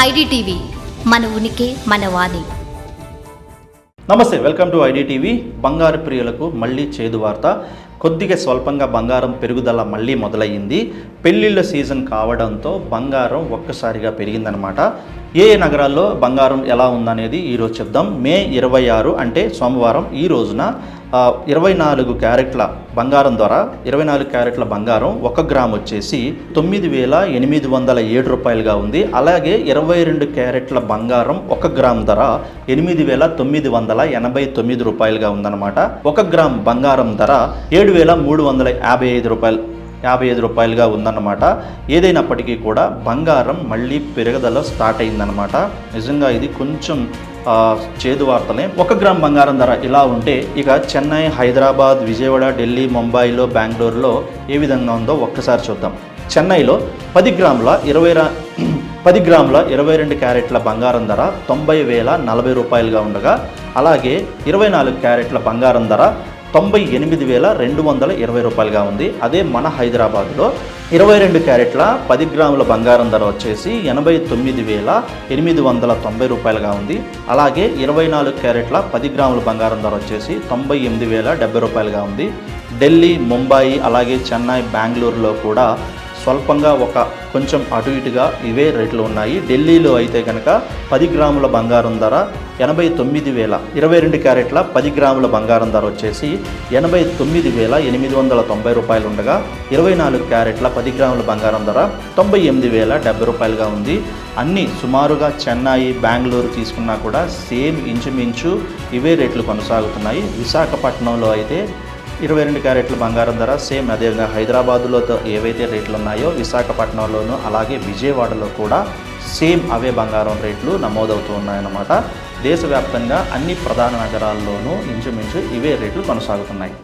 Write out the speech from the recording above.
IDTV మన ఉనికి మన వాణి. నమస్తే వెల్కమ్ టు ఐడిటీవీ. బంగారు ప్రియులకు మళ్ళీ చేదు వార్త. కొద్దిగా స్వల్పంగా బంగారం పెరుగుదల మళ్ళీ మొదలయ్యింది. పెళ్ళిళ్ళ సీజన్ కావడంతో బంగారం ఒక్కసారిగా పెరిగిందనమాట. ఏ ఏ నగరాల్లో బంగారం ఎలా ఉందనేది ఈరోజు చెప్దాం. మే ఇరవై ఆరు అంటే సోమవారం ఈ రోజున ఇరవై నాలుగు క్యారెట్ల బంగారం ద్వారా ఇరవై నాలుగు క్యారెట్ల బంగారం ఒక గ్రామ్ వచ్చేసి తొమ్మిది వేల ఎనిమిది వందల ఏడు రూపాయలుగా ఉంది. అలాగే ఇరవై రెండు క్యారెట్ల బంగారం ఒక గ్రామ్ ధర ఎనిమిది వేల తొమ్మిది వందల ఎనభై తొమ్మిది రూపాయలుగా ఉందన్నమాట ఒక గ్రామ్ బంగారం ధర ఏడు వేల మూడు వందల యాభై ఐదు రూపాయలు యాభై ఐదు రూపాయలుగా ఉందన్నమాట. ఏదైనప్పటికీ కూడా బంగారం మళ్ళీ పెరుగుదల స్టార్ట్ అయిందన్నమాట. నిజంగా ఇది కొంచెం చేదు వార్తలే. ఒక గ్రామ్ బంగారం ధర ఇలా ఉంటే ఇక చెన్నై హైదరాబాద్ విజయవాడ ఢిల్లీ ముంబైలో బెంగళూరులో ఏ విధంగా ఉందో ఒక్కసారి చూద్దాం. చెన్నైలో పది గ్రాముల ఇరవై పది గ్రాముల ఇరవై రెండు క్యారెట్ల బంగారం ధర తొంభై వేల నలభై రూపాయలుగా ఉండగా అలాగే ఇరవై నాలుగు క్యారెట్ల బంగారం ధర తొంభై ఎనిమిది వేల రెండు వందల ఇరవై రూపాయలుగా ఉంది. అదే మన హైదరాబాద్లో ఇరవై రెండు క్యారెట్ల పది గ్రాముల బంగారం ధర వచ్చేసి ఎనభై తొమ్మిది వేల ఎనిమిది వందల తొంభై రూపాయలుగా ఉంది. అలాగే ఇరవై నాలుగు క్యారెట్ల పది గ్రాముల బంగారం ధర వచ్చేసి తొంభై ఎనిమిది వేల డెబ్బై రూపాయలుగా ఉంది. ఢిల్లీ ముంబాయి అలాగే చెన్నై బెంగళూరులో కూడా స్వల్పంగా ఒక కొంచెం అటు ఇటుగా ఇవే రేట్లు ఉన్నాయి. ఢిల్లీలో అయితే కనుక పది గ్రాముల బంగారం ధర ఎనభై తొమ్మిది వేల ఇరవై రెండు క్యారెట్ల పది గ్రాముల బంగారం ధర వచ్చేసి ఎనభై తొమ్మిది వేల ఎనిమిది వందల తొంభై రూపాయలు ఉండగా ఇరవై నాలుగు క్యారెట్ల పది గ్రాముల బంగారం ధర తొంభై ఎనిమిది వేల డెబ్బై రూపాయలుగా ఉంది. అన్నీ సుమారుగా చెన్నై బెంగళూరు తీసుకున్నా కూడా సేమ్ ఇంచుమించు ఇవే రేట్లు కొనసాగుతున్నాయి. విశాఖపట్నంలో అయితే ఇరవై రెండు క్యారెట్ల బంగారం ధర సేమ్ అదేవిధంగా హైదరాబాదులో ఏవైతే రేట్లు ఉన్నాయో విశాఖపట్నంలోనూ అలాగే విజయవాడలో కూడా సేమ్ అవే బంగారం రేట్లు నమోదవుతూ ఉన్నాయన్నమాట. దేశవ్యాప్తంగా అన్ని ప్రధాన నగరాల్లోనూ ఇంచుమించు ఇవే రేట్లు కొనసాగుతున్నాయి.